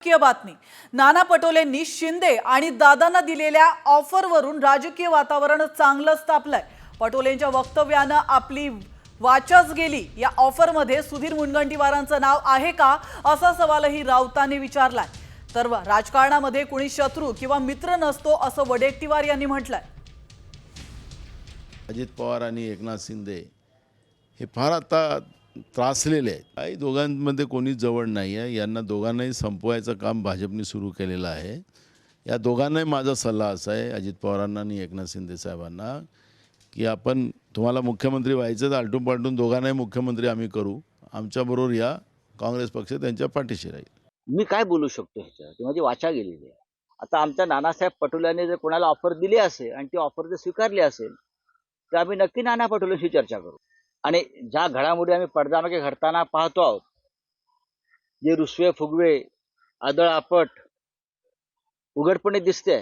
राजकीय बातमी. नाना पटोलेंनी शिंदे आणि दादांना दिलेल्या ऑफरवरून राजकीय वातावरण चांगलंच तापलंय पटोलेंच्या वक्तव्यानं आपली वाचच गेली. या ऑफरमध्ये सुधीर मुनगंटीवारांचं नाव आहे का? असा सवालही राऊतांनी विचारलाय. तर राजकारणामध्ये कुणी शत्रू किंवा मित्र नसतो असं वडेट्टीवार यांनी म्हटलंय. अजित पवार आणि एकनाथ शिंदे हे फार आता त्रासलेले आहेत. काही दोघांमध्ये कोणी जवळ नाही आहे. यांना दोघांनाही संपवायचं काम भाजपने सुरू केलेलं आहे. या दोघांनाही माझा सल्ला असा आहे अजित पवारांना आणि एकनाथ शिंदे साहेबांना की आपण तुम्हाला मुख्यमंत्री व्हायचं तर आलटून पालटून दोघांनाही मुख्यमंत्री आम्ही करू. आमच्याबरोबर या काँग्रेस पक्ष त्यांच्या पाठीशी राहील. मी काय बोलू शकतो ह्याच्यावर ती माझी वाचा गेलेली आहे. आता आमच्या नानासाहेब पटोलेने जर कोणाला ऑफर दिली असेल आणि ती ऑफर जर स्वीकारली असेल तर आम्ही नक्की नाना पटोलेशी चर्चा करू. आणि ज्या घडामोडी आम्ही पडद्यामागे घडताना पाहतो आहोत जे रुसवे फुगवे आदळ आपट उघडपणे दिसते.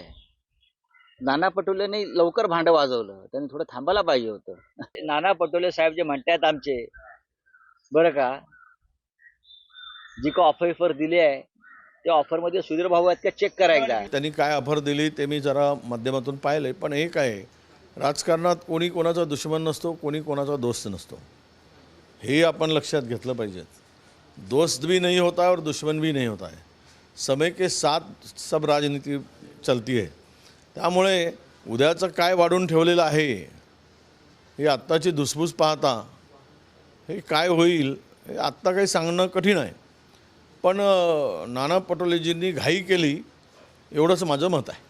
नाना पटोलेंनी लवकर भांडं वाजवलं. त्यांनी थोडं थांबायला पाहिजे होतं. नाना पटोले साहेब जे म्हणतात आमचे बरं का? जी का ऑफर ऑफर दिली आहे त्या ऑफरमध्ये सुधीर भाऊ आहेत का? चेक करा एकदा. त्यांनी काय ऑफर दिली ते मी जरा माध्यमातून पाहिले पण एक आहे राजकारणात कोणी कोणाचा दुश्मन नसतो कोणी कोणाचा दोस्त नसतो. हे आपण लक्षात घेतलं पाहिजे. दोस्त भी नहीं होता है और दुश्मन भी नहीं होता है समय के साथ सब राजनीती चलती आहे. त्यामुळे उद्याचं काय वाढून ठेवलेलं आहे हे आत्ताची धुसफूस पाहता हे काय होईल हे आत्ता काही सांगणं कठीण आहे. पण नाना पटोलेजींनी घाई केली एवढंच माझं मत आहे.